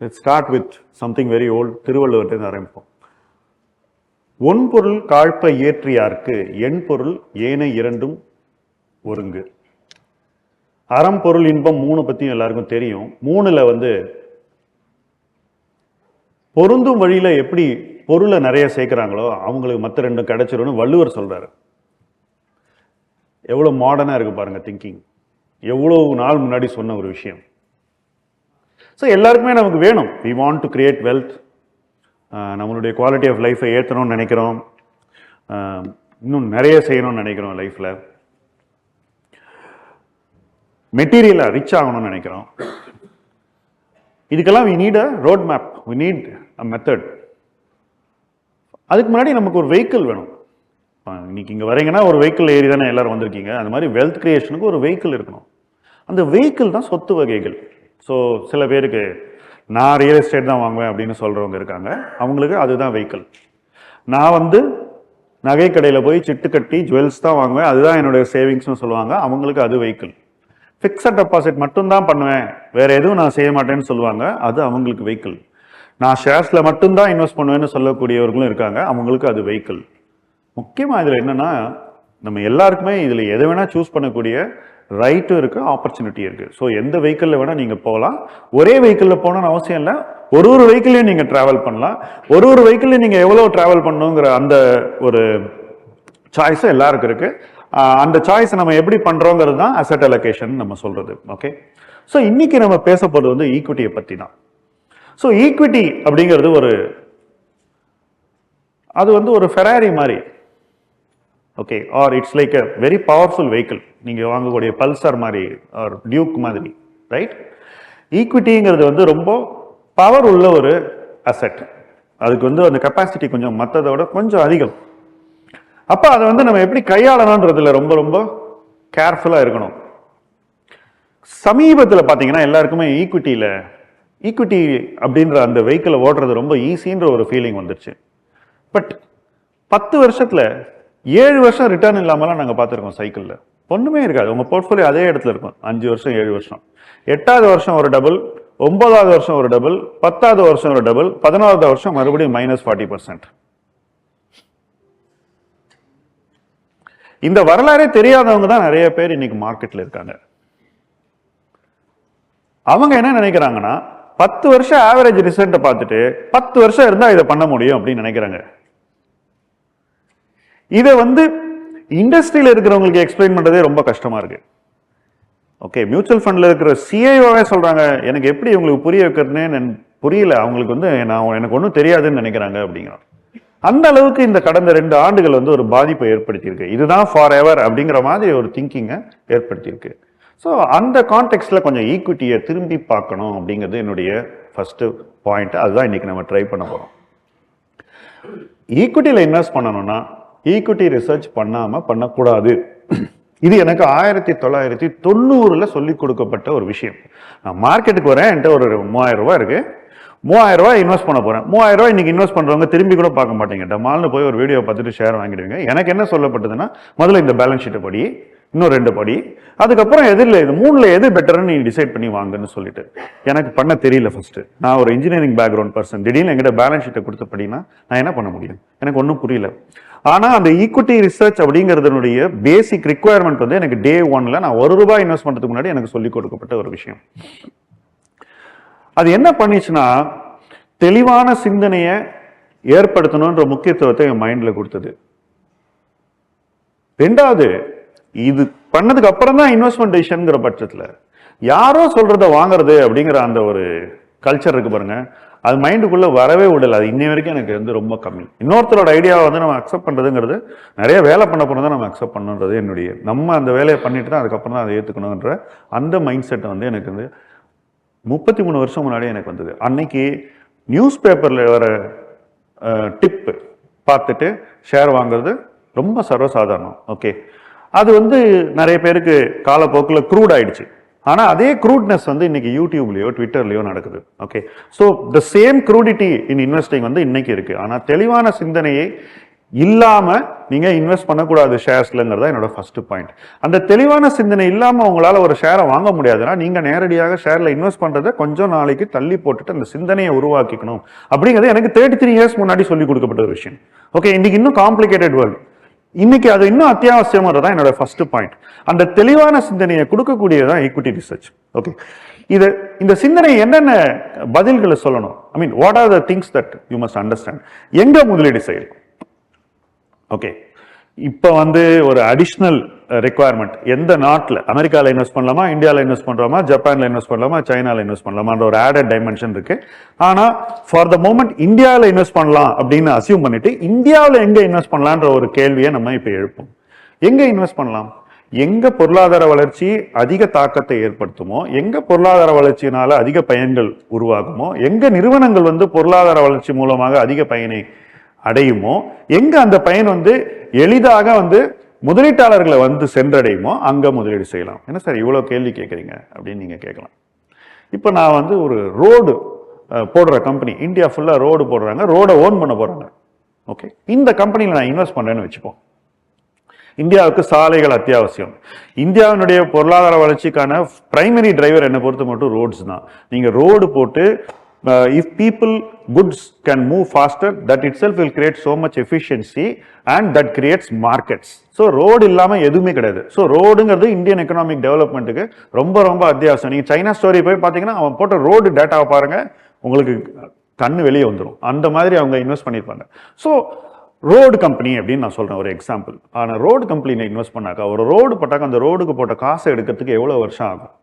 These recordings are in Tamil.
Let start with something very old திருவள்ளுவர்கிட்ட ஆரம்பிப்போம். ஒன்பொருள் காழ்ப்ப இயற்றியார்க்கு எண் பொருள் ஏனை இரண்டும் ஒருங்கு. அறம் பொருள் இன்பம் மூணு பற்றியும் எல்லாருக்கும் தெரியும். மூணில் வந்து பொருந்தும் வழியில் எப்படி பொருளை நிறைய சேர்க்குறாங்களோ அவங்களுக்கு மற்ற ரெண்டும் கிடைச்சிரும்னு வள்ளுவர் சொல்கிறாரு எவ்வளோ மாடர்னாக இருக்குது பாருங்கள் திங்கிங் எவ்வளோ நாள் முன்னாடி சொன்ன ஒரு விஷயம். ஸோ எல்லாருக்குமே நமக்கு வேணும். We want to create wealth நம்மளுடைய குவாலிட்டி ஆஃப் லைஃப்பை ஏற்றணும்னு நினைக்கிறோம். இன்னும் நிறைய செய்யணும்னு நினைக்கிறோம் லைஃப்பில் மெட்டீரியலாக ரிச் ஆகணும்னு நினைக்கிறோம். இதுக்கெல்லாம் we need a road map we need a method அதுக்கு முன்னாடி நமக்கு ஒரு வெஹிக்கிள் வேணும். இன்னைக்கு இங்கே வரீங்கன்னா ஒரு வெஹிக்கிள் ஏறி தானே எல்லாரும் வந்திருக்கீங்க. அந்த மாதிரி வெல்த் கிரியேஷனுக்கு ஒரு வெஹிக்கிள் இருக்கணும். அந்த வெஹிக்கிள் தான் சொத்து வகைகள். ஸோ சில பேருக்கு நான் ரியல் எஸ்டேட் தான் வாங்குவேன் அப்படின்னு சொல்கிறவங்க இருக்காங்க. அவங்களுக்கு அதுதான் வெஹிக்கிள் நான் வந்து நகை கடையில் போய் சிட்டு கட்டி ஜுவல்ஸ் தான் வாங்குவேன். அதுதான் என்னுடைய சேவிங்ஸ்னு சொல்லுவாங்க. அவங்களுக்கு அது வெஹிக்கிள் ஃபிக்ஸட் டெபாசிட் மட்டும்தான் பண்ணுவேன். வேறு எதுவும் நான் செய்ய மாட்டேன்னு சொல்லுவாங்க. அது அவங்களுக்கு வெஹிக்கிள் நான் ஷேர்ஸில் மட்டும்தான் இன்வெஸ்ட் பண்ணுவேன்னு சொல்லக்கூடியவர்களும் இருக்காங்க. அவங்களுக்கு அது வெஹிக்கிள் முக்கியமாக இதில் என்னென்னா நம்ம எல்லாருக்குமே இதில் எதை வேணால் சூஸ் பண்ணக்கூடிய ரைட்டும் இருக்குது ஆப்பர்ச்சுனிட்டி இருக்குது ஸோ எந்த வெஹிக்கிளில் வேணால் நீங்கள் போகலாம். ஒரே வெஹிக்கிளில் போகணும்னு அவசியம் இல்லை. ஒரு ஒரு வெஹிக்கிளையும் நீங்கள் ட்ராவல் பண்ணலாம். ஒரு ஒரு வெஹிக்கிளையும் நீங்கள் எவ்வளோ ட்ராவல் பண்ணணுங்கிற அந்த ஒரு சாய்ஸும் எல்லாருக்கும் இருக்குது அந்த சாய்ஸ் நம்ம எப்படி பண்ணுறோங்கிறது தான் அசட் அலோகேஷன் நம்ம சொல்கிறது ஓகே ஸோ இன்றைக்கி நம்ம பேச போகிறது வந்து ஈக்விட்டியை பற்றி தான். ஸோ ஈக்விட்டி அப்படிங்கிறது ஒரு அது வந்து ஒரு ஃபெராரி மாதிரி. Okay or it's like a very powerful vehicle நீங்கள் வாங்கக்கூடிய பல்சர் மாதிரி ஆர் டியூக் மாதிரி ரைட் ஈக்விட்டிங்கிறது வந்து ரொம்ப பவர் உள்ள ஒரு அசெட் அதுக்கு வந்து அந்த கெப்பாசிட்டி கொஞ்சம் மற்றதோட கொஞ்சம் அதிகம். அப்போ அதை வந்து நம்ம எப்படி கையாளணுன்றதுல ரொம்ப ரொம்ப கேர்ஃபுல்லாக இருக்கணும். சமீபத்தில் பார்த்தீங்கன்னா எல்லாருக்குமே ஈக்விட்டியில் ஈக்விட்டி அப்படின்ற அந்த வெஹிக்கிளை ஓடுறது ரொம்ப ஈஸின்ற ஒரு ஃபீலிங் வந்துருச்சு. பட் பத்து வருஷத்தில் ஏழு வருஷம் ரிட்டர்ன் இல்லாமலாம் நாங்கள் பார்த்துருக்கோம் சைக்கிளில் ஒன்றுமே இருக்காது. உங்கள் போர்ட்ஃபோலியோ அதே இடத்துல இருக்கும். அஞ்சு வருஷம் ஏழு வருஷம். எட்டாவது வருஷம் ஒரு டபுள் ஒன்பதாவது வருஷம் ஒரு டபுள் பத்தாவது வருஷம் ஒரு டபுள் பதினாறாவது வருஷம் மறுபடியும் மைனஸ் ஃபார்ட்டி பர்சன்ட் இந்த வரலாறே தெரியாதவங்க தான் நிறைய பேர் இன்னைக்கு மார்க்கெட்டில் இருக்காங்க. அவங்க என்ன நினைக்கிறாங்கன்னா பத்து வருஷம் ஆவரேஜ் ரிசல்ட்டை பார்த்துட்டு பத்து வருஷம் இருந்தால் இதை பண்ண முடியும் அப்படின்னு நினைக்கிறாங்க. இதை வந்து இண்டஸ்ட்ரியில் இருக்கிறவங்களுக்கு எக்ஸ்பிளைன் பண்ணுறதே ரொம்ப கஷ்டமாக இருக்குது ஓகே மியூச்சுவல் ஃபண்டில் இருக்கிற சிஐஓவே சொல்கிறாங்க எனக்கு எப்படி உங்களுக்கு புரிய வைக்கிறதுனே எனக்கு புரியல. அவங்களுக்கு வந்து நான் எனக்கு ஒன்றும் தெரியாதுன்னு நினைக்கிறாங்க அப்படிங்கிறாங்க. அந்த அளவுக்கு இந்த கடந்த ரெண்டு ஆண்டுகள் வந்து ஒரு பாதிப்பை ஏற்படுத்தியிருக்கு. இதுதான் ஃபார் எவர் அப்படிங்கிற மாதிரி ஒரு திங்கிங்கை ஏற்படுத்தியிருக்கு. ஸோ அந்த கான்டெக்ட்ல கொஞ்சம் ஈக்விட்டியை திரும்பி பார்க்கணும் அப்படிங்கிறது என்னுடைய ஃபர்ஸ்ட் பாயிண்ட் அதுதான் இன்னைக்கு நம்ம ட்ரை பண்ண போகிறோம் ஈக்விட்டியில் இன்வெஸ்ட் பண்ணணும்னா ஈக்விட்டி ரிசர்ச் பண்ணாமல் பண்ணக்கூடாது. இது எனக்கு ஆயிரத்தி தொள்ளாயிரத்தி தொண்ணூறில் சொல்லி கொடுக்கப்பட்ட ஒரு விஷயம். நான் மார்க்கெட்டுக்கு வரேன் என்கிட்ட ஒரு மூவாயிரம் இருக்குது இருக்கு. மூவாயிரம் ரூபாய் இன்வெஸ்ட் பண்ண போகிறேன் மூவாயிரம் ரூபாய் இன்வெஸ்ட் பண்ணுறவங்க திரும்பி கூட பார்க்க மாட்டேங்க. டமால்னு போய் ஒரு வீடியோ பார்த்துட்டு ஷேர் வாங்கிடுவீங்க. எனக்கு என்ன சொல்லப்பட்டதுன்னா முதல்ல இந்த பேலன்ஸ் ஷீட்டை படி இன்னும் ரெண்டு படி. அதுக்கப்புறம் எதிரில் இது மூணில் எது பெட்டர்னு நீ டிசைட் பண்ணி வாங்குன்னு சொல்லிட்டு. எனக்கு பண்ண தெரியல ஃபஸ்ட்டு நான் ஒரு இன்ஜினியரிங் பேக்ரவுண்ட் பர்சன் திடீர்னு எங்கிட்ட பேலன்ஸ் ஷீட்டை கொடுத்த படினா நான் என்ன பண்ண முடியும்? எனக்கு ஒன்றும் புரியல. ஆனால் அந்த ஈக்விட்டி ரிசர்ச் அப்படிங்கிறதுனுடைய பேசிக் ரிக்குவயர்மெண்ட் வந்து எனக்கு டே ஒன்ல நான் ஒரு ரூபாய் இன்வெஸ்ட் பண்ணுறதுக்கு முன்னாடி எனக்கு சொல்லிக் கொடுக்கப்பட்ட ஒரு விஷயம். அது என்ன பண்ணிச்சுன்னா தெளிவான சிந்தனையை ஏற்படுத்தணுன்ற முக்கியத்துவத்தை என் மைண்டில் கொடுத்தது. ரெண்டாவது இது பண்ணதுக்கு அப்புறம் தான் இன்வெஸ்ட்மெண்ட் டிசிஷனுங்கிற பட்சத்தில் யாரோ சொல்றத வாங்குறது அப்படிங்கிற அந்த ஒரு கல்ச்சர் இருக்கு பாருங்க. அது மைண்டுக்குள்ளே வரவே விடல. அது இன்னை வரைக்கும் எனக்கு வந்து ரொம்ப கம்மி. இன்னொருத்தரோட ஐடியாவை வந்து நம்ம அக்செப்ட் பண்ணுறதுங்கிறது நிறைய வேலை பண்ண போகிறது தான் நம்ம அக்செப்ட் பண்ணுன்றது என்னுடைய நம்ம அந்த வேலையை பண்ணிட்டு தான் அதுக்கப்புறம் தான் அதை ஏற்றுக்கணுன்ற அந்த மைண்ட் செட் வந்து எனக்கு வந்து முப்பத்தி மூணு வருஷம் முன்னாடி எனக்கு வந்தது. அன்னைக்கு நியூஸ் பேப்பரில் வர டிப்பு பார்த்துட்டு ஷேர் வாங்குறது ரொம்ப சர்வசாதாரணம். ஓகே அது வந்து நிறைய பேருக்கு காலப்போக்கில் க்ரூட் ஆயிடுச்சு. ஆனால் அதே க்ரூட்னஸ் வந்து இன்னைக்கு யூடியூப்லேயோ ட்விட்டர்லேயோ நடக்குது. Okay so the same crudity in investing வந்து இன்னைக்கு இருக்குது ஆனால் தெளிவான சிந்தனையை இல்லாமல் நீங்கள் இன்வெஸ்ட் பண்ணக்கூடாது ஷேர்ஸ்லங்கிறதா என்னோட ஃபஸ்ட்டு பாயிண்ட் அந்த தெளிவான சிந்தனை இல்லாமல் உங்களால் ஒரு ஷேரை வாங்க முடியாதுன்னா நீங்கள் நேரடியாக ஷேரில் இன்வெஸ்ட் பண்ணுறதை கொஞ்சம் நாளைக்கு தள்ளி போட்டுட்டு அந்த சிந்தனையை உருவாக்கிக்கணும். அப்படிங்கிறது எனக்கு தேர்ட்டி த்ரீ இயர்ஸ் முன்னாடி சொல்லி கொடுக்கப்பட்ட ஒரு விஷயம். ஓகே இன்னைக்கு இன்னும் காம்ப்ளிகேட்டட் வேர்ல்டு இன்னைக்கு அது இன்னும் அத்தியாவசியமானது தான் என்னோட ஃபர்ஸ்ட் பாயிண்ட் அந்த தெளிவான சிந்தனையை கொடுக்கக்கூடியதான் ஈக்விட்டி ரிசர்ச் ஓகே இது இந்த சிந்தனை என்னென்ன பதில்களை சொல்லணும்? I mean what are the things that you must understand எங்க முதலீடு செய்யணும் ஓகே இப்போ வந்து ஒரு அடிஷ்னல் ரெக்குவயர்மெண்ட் எந்த நாட்டில்? அமெரிக்காவில் இன்வெஸ்ட் பண்ணலாமா? இந்தியாவில் இன்வெஸ்ட் பண்ணுறோமா ஜப்பானில் இன்வெஸ்ட் பண்ணலாமா? சைனாவில் இன்வெஸ்ட் பண்ணலாமான்ற ஒரு ஆடட் டைமென்ஷன் இருக்குது ஆனால் ஃபார் த மூமெண்ட் இந்தியாவில் இன்வெஸ்ட் பண்ணலாம் அப்படின்னு அசியூம் பண்ணிட்டு இந்தியாவில் எங்கே இன்வெஸ்ட் பண்ணலான்ற ஒரு கேள்வியை நம்ம இப்போ எழுப்போம். எங்கே இன்வெஸ்ட் பண்ணலாம்? எங்க பொருளாதார வளர்ச்சி அதிக தாக்கத்தை ஏற்படுத்துமோ எங்க பொருளாதார வளர்ச்சியினால அதிக பயன்கள் உருவாகுமோ எங்க நிறுவனங்கள் வந்து பொருளாதார வளர்ச்சி மூலமாக அதிக பயனை அடையுமோ எங்க அந்த பயன் வந்து எளிதாக வந்து முதலீட்டாளர்களை வந்து சென்றடையுமோ அங்கே முதலீடு செய்யலாம். என்ன சார் இவ்வளோ கேள்வி கேட்குறீங்க அப்படின்னு நீங்கள் கேட்கலாம். இப்போ நான் வந்து ஒரு ரோடு போடுற கம்பெனி இந்தியா ஃபுல்லாக ரோடு போடுறாங்க ரோடை ஓன் பண்ண போகிறாங்க ஓகே இந்த கம்பெனியில் நான் இன்வெஸ்ட் பண்ணுறேன்னு வச்சுப்போம். இந்தியாவுக்கு சாலைகள் அத்தியாவசியம். இந்தியாவினுடைய பொருளாதார வளர்ச்சிக்கான பிரைமரி டிரைவர் என்னை பொறுத்த மட்டும் ரோட்ஸ் தான். நீங்கள் ரோடு போட்டு if people goods can move faster that itself will create so much efficiency and that creates markets so road இல்லாமல் எதுவுமே கிடையாது. ஸோ ரோடுங்கிறது இந்தியன் எக்கனாமிக் டெவலப்மெண்ட்டுக்கு ரொம்ப ரொம்ப அத்தியாவசியம். நீங்கள் சைனா ஸ்டோரி போய் பார்த்தீங்கன்னா அவன் போட்ட ரோடு டேட்டாவை பாருங்கள் உங்களுக்கு கண்ணு வெளியே வந்துடும் அந்த மாதிரி அவங்க இன்வெஸ்ட் பண்ணியிருப்பாங்க. ஸோ ரோடு கம்பெனி அப்படின்னு நான் சொல்கிறேன் ஒரு எக்ஸாம்பிள் ஆனால் ரோடு கம்பெனியில் இன்வெஸ்ட் பண்ணாக்கா ஒரு ரோடு போட்டாக்கா அந்த ரோடுக்கு போட்ட காசை எடுக்கிறதுக்கு எவ்வளோ வருஷம் ஆகும்?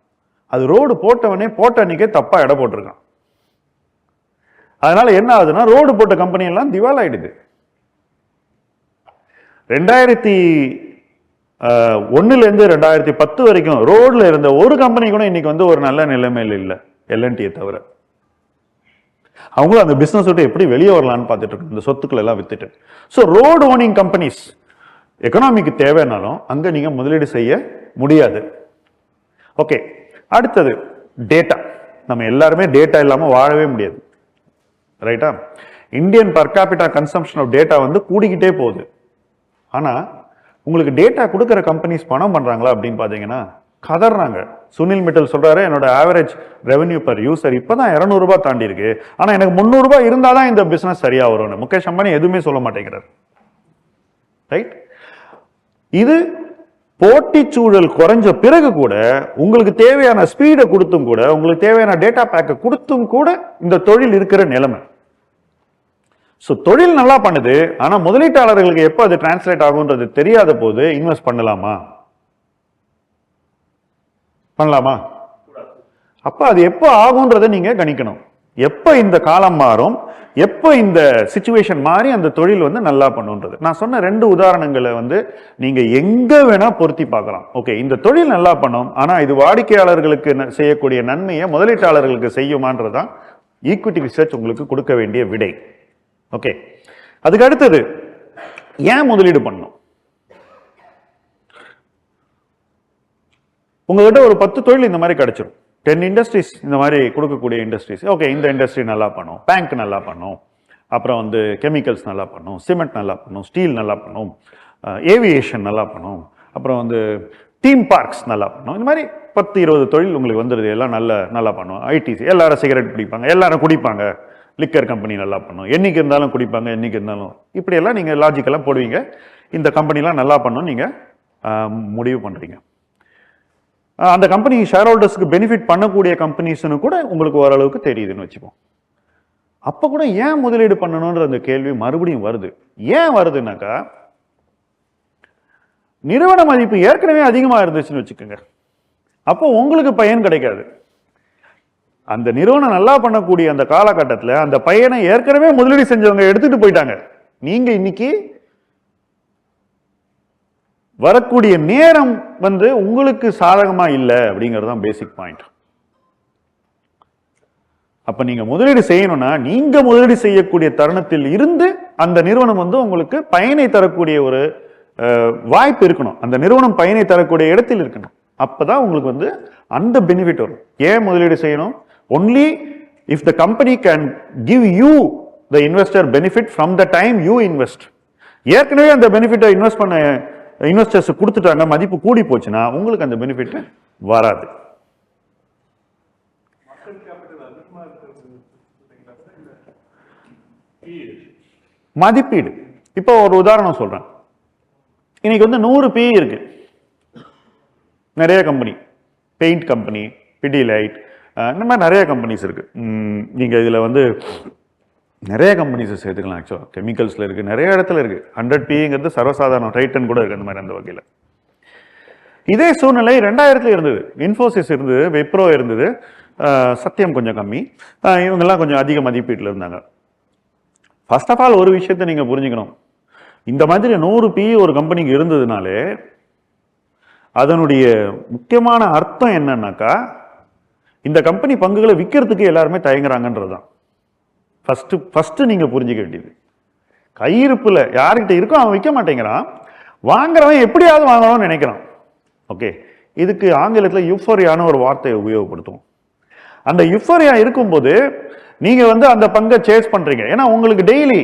அது ரோடு போட்டவனே போட்ட அன்னைக்கே தப்பாக இடம் போட்டிருக்கான். அதனால என்ன ஆகுதுன்னா ரோடு போட்ட கம்பெனி எல்லாம் திவால் ஆயிடுது ரெண்டாயிரத்தி ஒன்னுல இருந்து ரெண்டாயிரத்தி பத்து வரைக்கும் ரோட்ல இருந்த ஒரு கம்பெனி கூட இன்னைக்கு வந்து ஒரு நல்ல நிலைமையில் இல்லை எல்என்டியை தவிர. அவங்களும் அந்த பிசினஸ் விட்டு எப்படி வெளியே வரலான்னு பார்த்துட்டு இருக்கோம் இந்த சொத்துக்கள் எல்லாம் வித்துட்டு. ஸோ ரோடு ஓனிங் கம்பெனிஸ் எக்கனாமிக்கு தேவைனாலும் அங்கே நீங்கள் முதலீடு செய்ய முடியாது. ஓகே அடுத்தது டேட்டா நம்ம எல்லாருமே டேட்டா இல்லாமல் வாழவே முடியாது. ரைட்டா Indian per capita consumption of data வந்து கூடிக்கிட்டே போகுது. ஆனால் உங்களுக்கு டேட்டா கொடுக்குற கம்பெனிஸ் பணம் பண்ணுறாங்களா அப்படின்னு பார்த்தீங்கன்னா கதறாங்க சுனில் மிட்டல் சொல்கிறாரு என்னோட ஆவரேஜ் ரெவன்யூ பர் யூசர் இப்போ தான் இரநூறுபா தாண்டி இருக்கு ஆனால் எனக்கு முந்நூறு இருந்தால் தான் இந்த பிஸ்னஸ் சரியாக வரும்னு. முகேஷ் அம்பானி எதுவுமே சொல்ல மாட்டேங்கிறார். ரைட் இது போட்டி சூழல் குறைஞ்ச பிறகு கூட உங்களுக்கு தேவையான ஸ்பீடை கொடுத்தும் கூட உங்களுக்கு தேவையான டேட்டா பேக்கை கொடுத்தும் கூட இந்த தொழில் இருக்கிற நிலைமை. ஸோ தொழில் நல்லா பண்ணுது ஆனால் முதலீட்டாளர்களுக்கு எப்போ அது டிரான்ஸ்லேட் ஆகுன்றது தெரியாத போது இன்வெஸ்ட் பண்ணலாமா? பண்ணலாமா? அப்போ அது எப்போ ஆகுன்றதை நீங்கள் கணிக்கணும். எப்போ இந்த காலம் மாறும் எப்போ இந்த சுச்சுவேஷன் மாறி அந்த தொழில் வந்து நல்லா பண்ணுன்றது. நான் சொன்ன ரெண்டு உதாரணங்களை வந்து நீங்கள் எங்கே வேணால் பொருத்தி பார்க்கலாம். ஓகே இந்த தொழில் நல்லா பண்ணும் ஆனால் இது வாடிக்கையாளர்களுக்கு ந- செய்யக்கூடிய நன்மையை முதலீட்டாளர்களுக்கு செய்யுமான்றது தான் ஈக்விட்டி ரிசர்ச் உங்களுக்கு கொடுக்க வேண்டிய விடை. ஓகே அதுக்கு அடுத்தது ஏன் முதலீடு பண்ணணும்? உங்ககிட்ட ஒரு பத்து தொழில் இந்த மாதிரி கிடைச்சிரும். டென் இண்டஸ்ட்ரீஸ் இந்த மாதிரி கொடுக்கக்கூடிய இண்டஸ்ட்ரீஸ் ஓகே இந்த இண்டஸ்ட்ரி நல்லா பண்ணும். பேங்க் நல்லா பண்ணும். அப்புறம் வந்து கெமிக்கல்ஸ் நல்லா பண்ணும். சிமெண்ட் நல்லா பண்ணும். ஸ்டீல் நல்லா பண்ணும். Uh, ஏவியேஷன் நல்லா பண்ணும். அப்புறம் வந்து தீம் பார்க்ஸ் நல்லா பண்ணும். இந்த மாதிரி பத்து இருபது தொழில் உங்களுக்கு வந்துடுது எல்லாம் நல்ல நல்லா பண்ணும். ஐடிசி எல்லாரும் சிகரெட் பிடிப்பாங்க. எல்லாரும் குடிப்பாங்க. லிக்கர் கம்பெனி நல்லா பண்ணும். என்னைக்கு இருந்தாலும் குடிப்பாங்க என்னைக்கு இருந்தாலும். இப்படியெல்லாம் நீங்கள் லாஜிக்கெல்லாம் போடுவீங்க. இந்த கம்பெனிலாம் நல்லா பண்ணும் நீங்கள் uh, முடிவு பண்ணுறீங்க அந்த கம்பெனி ஷேர் ஹோல்டர்ஸ்க்கு பெனிஃபிட் பண்ணக்கூடிய கம்பெனிஸ்னு கூட உங்களுக்கு ஓரளவுக்கு தெரியுதுன்னு வச்சுப்போம் அப்போ கூட ஏன் முதலீடு பண்ணணுன்ற அந்த கேள்வி மறுபடியும் வருது. ஏன் வருதுன்னாக்கா நிறுவன மதிப்பு ஏற்கனவே அதிகமாக இருந்துச்சுன்னு வச்சுக்கோங்க. அப்போ உங்களுக்கு பயன் கிடைக்காது. அந்த நிறுவனம் நல்லா பண்ணக்கூடிய அந்த காலகட்டத்தில் அந்த பையனை ஏற்கனவே முதலீடு செஞ்சவங்க எடுத்துகிட்டு போயிட்டாங்க. நீங்கள் இன்னைக்கு வரக்கூடிய நேரம் வந்து உங்களுக்கு சாதகமாக இல்லை அப்படிங்கிறது தான் பேசிக் பாயிண்ட் அப்ப நீங்க முதலீடு செய்யணும்னா நீங்க முதலீடு செய்யக்கூடிய தருணத்தில் இருந்து அந்த நிறுவனம் வந்து உங்களுக்கு பயனை தரக்கூடிய ஒரு வாய்ப்பு இருக்கணும். அந்த நிறுவனம் பயனை தரக்கூடிய இடத்தில் இருக்கணும். அப்பதான் உங்களுக்கு வந்து அந்த பெனிஃபிட் வரும். ஏன் முதலீடு செய்யணும்? Only if the company can give you the investor benefit from the time you invest ஏற்கனவே அந்த பெனிஃபிட்டை இன்வெஸ்ட் பண்ண இன்வெஸ்டர்ஸ் கொடுத்துட்டாங்க மதிப்பு கூடி போச்சுன்னா உங்களுக்கு அந்த பெனிஃபிட் வராது. மதிப்பீடு. இப்போ ஒரு உதாரணம் சொல்றேன். இன்னைக்கு வந்து நூறு பி இருக்கு. நிறைய கம்பெனி பெயிண்ட் கம்பெனி பிடிலைட் இந்த மாதிரி நிறைய கம்பெனிஸ் இருக்கு. நீங்கள் நீங்க இதுல வந்து நிறைய கம்பெனிஸ் சேர்த்துக்கலாம் ஆக்சுவலாக கெமிக்கல்ஸில் இருக்குது நிறைய இடத்துல இருக்குது ஹண்ட்ரட் பிங்கிறது சர்வசாதாரணம் டைட்டன் கூட இருக்குது அந்த மாதிரி அந்த வகையில். இதே சூழ்நிலை ரெண்டாயிரத்தில் இருந்தது. இன்ஃபோசிஸ் இருந்தது வெப்ரோ இருந்தது சத்தியம் கொஞ்சம் கம்மி. இவங்கெல்லாம் கொஞ்சம் அதிக மதிப்பீட்டில் இருந்தாங்க. ஃபர்ஸ்ட் ஆஃப் ஆல் ஒரு விஷயத்தை நீங்கள் புரிஞ்சுக்கணும். இந்த மாதிரி நூறு பி ஒரு கம்பெனிக்கு இருந்ததுனாலே அதனுடைய முக்கியமான அர்த்தம் என்னன்னாக்கா இந்த கம்பெனி பங்குகளை விற்கிறதுக்கு எல்லாருமே தயங்குறாங்கன்றது தான் ஃபஸ்ட்டு ஃபஸ்ட்டு நீங்கள் புரிஞ்சுக்க வேண்டியது. கையிருப்பில் யார்கிட்ட இருக்கோ அவன் விற்க மாட்டேங்கிறான். வாங்குறவன் எப்படியாவது வாங்கணும்னு நினைக்கிறான். ஓகே இதுக்கு ஆங்கிலத்தில் யுஃபோரியான ஒரு வார்த்தையை உபயோகப்படுத்துவோம். அந்த யுஃபரியா இருக்கும்போது நீங்கள் வந்து அந்த பங்கை சேஸ் பண்ணுறீங்க ஏன்னா உங்களுக்கு டெய்லி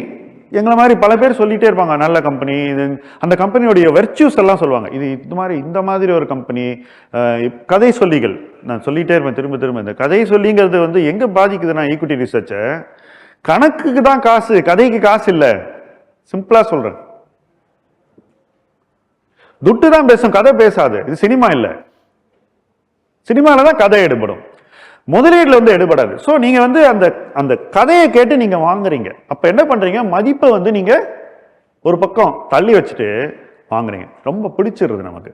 எங்களை மாதிரி பல பேர் சொல்லிகிட்டே இருப்பாங்க. நல்ல கம்பெனி இது அந்த கம்பெனியோடைய வெர்ச்சியூஸ் எல்லாம் சொல்லுவாங்க. இது இந்த மாதிரி இந்த மாதிரி ஒரு கம்பெனி கதை சொல்லிகள். நான் சொல்லிகிட்டே இருப்பேன் திரும்ப திரும்ப. இந்த கதை சொல்லிங்கிறது வந்து எங்க பாதிக்குதுன்னா ஈக்விட்டி ரிசர்ச்சை கணக்குக்கு தான் காசு கதைக்கு காசு இல்லை. சிம்பிளா சொல்றேன். துட்டு தான் பேசும் கதை பேசாது. இது சினிமா இல்லை. சினிமாவில் தான் கதை எடுபடும். முதலீடுல வந்து எடுபடாது. ஸோ நீங்க வந்து அந்த அந்த கதையை கேட்டு நீங்க வாங்குறீங்க. அப்ப என்ன பண்றீங்க? மதிப்பை வந்து நீங்க ஒரு பக்கம் தள்ளி வச்சுட்டு வாங்குறீங்க. ரொம்ப பிடிச்சிருது நமக்கு.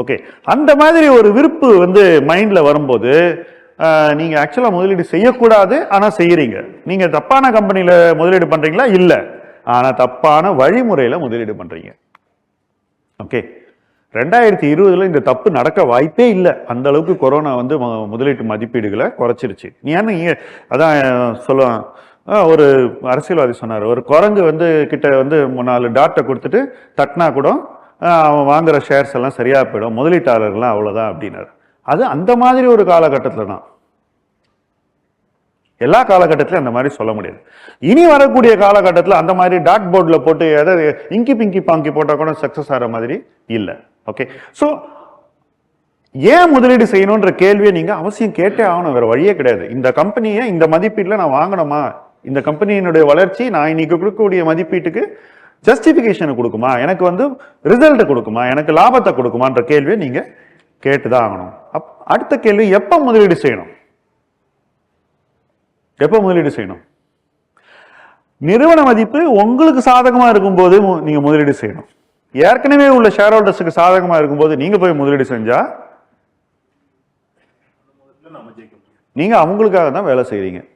ஓகே அந்த மாதிரி ஒரு விருப்பு வந்து மைண்ட்ல வரும்போது நீங்கள் ஆக்சுவலாக முதலீடு செய்யக்கூடாது ஆனால் செய்கிறீங்க நீங்கள் தப்பான கம்பெனியில் முதலீடு பண்ணுறீங்களா இல்லை. ஆனால் தப்பான வழிமுறையில் முதலீடு பண்ணுறீங்க ஓகே ரெண்டாயிரத்தி இருபதில் இந்த தப்பு நடக்க வாய்ப்பே இல்லை. அந்த அளவுக்கு கொரோனா வந்து முதலீட்டு மதிப்பீடுகளை குறைச்சிருச்சு. ஏன்னா நீங்கள் அதான் சொல்லுவான். ஒரு அரசியல்வாதி சொன்னார். ஒரு குரங்கு வந்து கிட்ட வந்து மூணு நாலு டாட்டை கொடுத்துட்டு தட்டினா கூட அவன் வாங்குற ஷேர்ஸ் எல்லாம் சரியாக போயிடும். முதலீட்டாளர்கள்லாம் அவ்வளோதான் அப்படின்னாரு. அது அந்த மாதிரி ஒரு காலகட்டத்தில் தான் எல்லா காலகட்டத்திலையும் அந்த மாதிரி சொல்ல முடியாது. இனி வரக்கூடிய காலகட்டத்தில் அந்த மாதிரி டாட் போர்டில் போட்டு ஏதாவது இங்கி பிங்கி பாங்கி போட்டால் கூட சக்ஸஸ் ஆகிற மாதிரி இல்லை. ஓகே ஸோ ஏன் முதலீடு செய்யணுன்ற கேள்வியை நீங்கள் அவசியம் கேட்டே ஆகணும். வேறு வழியே கிடையாது. இந்த கம்பெனியை இந்த மதிப்பீட்டில் நான் வாங்கணுமா? இந்த கம்பெனியினுடைய வளர்ச்சி நான் இன்னைக்கு கொடுக்கக்கூடிய மதிப்பீட்டுக்கு ஜஸ்டிஃபிகேஷனை கொடுக்குமா? எனக்கு வந்து ரிசல்ட்டை கொடுக்குமா? எனக்கு லாபத்தை கொடுக்குமான்ற கேள்வியை நீங்கள் கேட்டு கேட்டுதான் ஆகணும். அப் அடுத்த கேள்வி எப்போ முதலீடு செய்யணும்? எப்போ முதலீடு செய்யணும்? நிறுவன மதிப்பு உங்களுக்கு சாதகமாக இருக்கும்போது மு- முதலீடு செய்யணும். ஏற்கனவே உள்ள ஷேர் ஹோல்டர்ஸுக்கு சாதகமாக இருக்கும்போது நீங்கள் போய் முதலீடு செஞ்சால் நீங்கள் அவங்களுக்காக தான் வேலை செய்கிறீங்க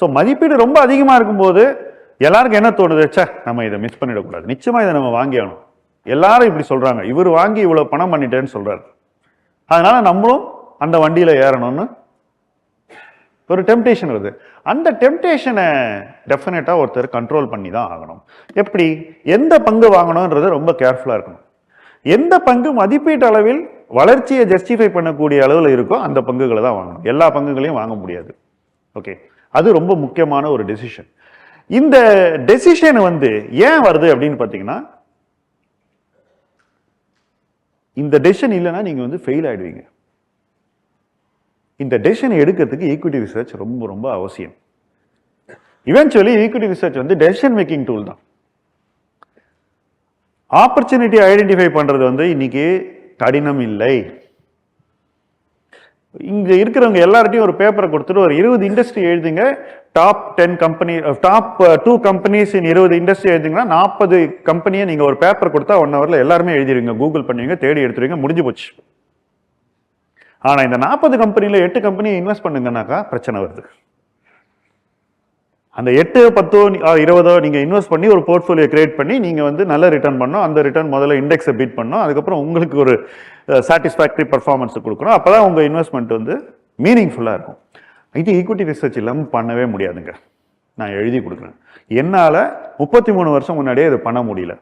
ஸோ மதிப்பீடு ரொம்ப அதிகமாக இருக்கும்போது எல்லாருக்கும் என்ன தோணுது? சே நம்ம இதை மிஸ் பண்ணிடக்கூடாது. நிச்சயமாக இதை நம்ம வாங்கியாகணும். எல்லாரும் இப்படி சொல்றாங்க. இவர் வாங்கி இவ்வளவு பணம் பண்ணிட்டேன்னு சொல்றாரு. அதனால நம்மளும் அந்த வண்டியில ஏறணும்னு ஒரு டெம்டேஷன் வருது. அந்த டெம்டேஷனை டெஃபினட்டா ஒருத்தர் கண்ட்ரோல் பண்ணி தான் ஆகணும். எப்படி? எந்த பங்கு வாங்கணும்ன்றது ரொம்ப கேர்ஃபுல்லா இருக்கணும். எந்த பங்கு மதிப்பீட்டு அளவில் வளர்ச்சியை ஜஸ்டிஃபை பண்ணக்கூடிய அளவில் இருக்கோ அந்த பங்குகளை தான் வாங்கணும். எல்லா பங்குகளையும் வாங்க முடியாது. ஓகே அது ரொம்ப முக்கியமான ஒரு டெசிஷன் இந்த டெசிஷன் வந்து ஏன் வருது அப்படின்னு பார்த்தீங்கன்னா இந்த டெசிஷன் இல்லைன்னா நீங்க வந்து ஃபெயில் ஆகிடுவீங்க இந்த டெசிஷனை எடுக்கிறதுக்கு ஈக்விட்டி ரிசர்ச் ரொம்ப ரொம்ப அவசியம். இவென்ச்சுவலி ஈக்விட்டி ரிசர்ச் வந்து டெசிஷன் மேக்கிங் டூல் தான். ஆப்பர்ச்சுனிட்டி ஐடென்டிஃபை பண்றது வந்து இன்னைக்கு கடினம் இல்லை. இங்கே இருக்கிறவங்க எல்லார்ட்டையும் ஒரு பேப்பரை கொடுத்துட்டு ஒரு இருபது இண்டஸ்ட்ரி எழுதுங்க top ten company top two companies in இருபது இண்டஸ்ட்ரி எழுதிங்கன்னா நாற்பது கம்பெனியை நீங்கள் ஒரு பேப்பர் கொடுத்தா ஒன் ஹவரில் எல்லாருமே எழுதிடுவீங்க கூகுள் பண்ணுவீங்க தேடி எடுத்துருவீங்க முடிஞ்சு போச்சு. ஆனால் இந்த நாற்பது கம்பெனியில் எட்டு கம்பெனி இன்வெஸ்ட் பண்ணுங்கன்னாக்கா பிரச்சனை வருது. அந்த எட்டு பத்தோ நீ- இருபதோ நீங்கள் இன்வெஸ்ட் பண்ணி ஒரு போர்ட்ஃபோலியோ கிரியேட் பண்ணி நீங்கள் வந்து நல்ல ரிட்டர்ன் பண்ணோம் அந்த ரிட்டர்ன் முதல்ல இண்டெக்ஸை பீட் பண்ணோம் அதுக்கப்புறம் உங்களுக்கு ஒரு சாட்டிஸ்ஃபேக்டரி பர்ஃபார்மன்ஸ் கொடுக்கணும். அப்பதான் உங்கள் இன்வெஸ்ட்மெண்ட் வந்து மீனிங்ஃபுல்லாக இருக்கும். இது ஈக்விட்டி ரிசர்ச் இல்லாமல் பண்ணவே முடியாதுங்க. நான் எழுதி கொடுக்குறேன். என்னால் முப்பத்தி மூணு வருஷம் முன்னாடியே இது பண்ண முடியல.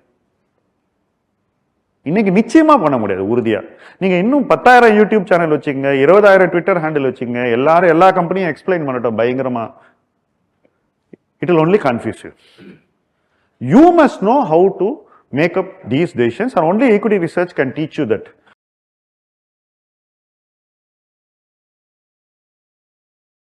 இன்னைக்கு நிச்சயமா பண்ண முடியாது உறுதியா. நீங்க இன்னும் பத்தாயிரம் யூடியூப் சேனல் வச்சுங்க இருபதாயிரம் ட்விட்டர் ஹேண்டில் வச்சுங்க எல்லாரும் எல்லா கம்பெனியும் எக்ஸ்பிளைன் பண்ணட்டும் பயங்கரமா. It will only confuse you You know how to make up these up or decisions, equity research equity research can teach.